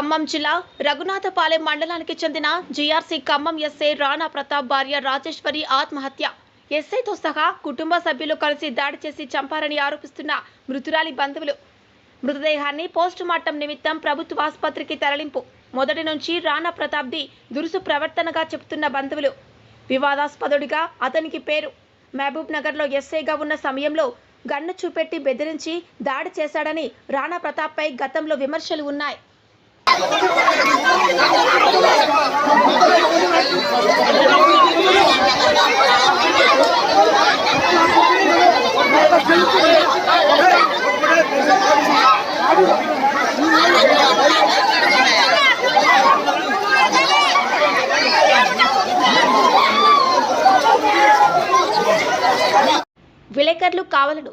ఖమ్మం జిల్లా రఘునాథపాలెం మండలానికి చెందిన జీఆర్సీ ఖమ్మం ఎస్ఐ రాణా ప్రతాప్ భార్య రాజేశ్వరి ఆత్మహత్య. ఎస్ఐతో సహా కుటుంబ సభ్యులు కలిసి దాడి చేసి చంపారని ఆరోపిస్తున్న మృతురాలి బంధువులు. మృతదేహాన్ని పోస్టుమార్టం నిమిత్తం ప్రభుత్వ ఆసుపత్రికి తరలింపు. మొదటి నుంచి రాణా ప్రతాప్ది దురుసు ప్రవర్తనగా చెబుతున్న బంధువులు. వివాదాస్పదుడిగా అతనికి పేరు. మహబూబ్ నగర్లో ఎస్ఐగా ఉన్న సమయంలో గన్ను చూపెట్టి బెదిరించి దాడి చేశాడని రాణా ప్రతాప్పై గతంలో విమర్శలు ఉన్నాయి. విలేకరులు కావలను.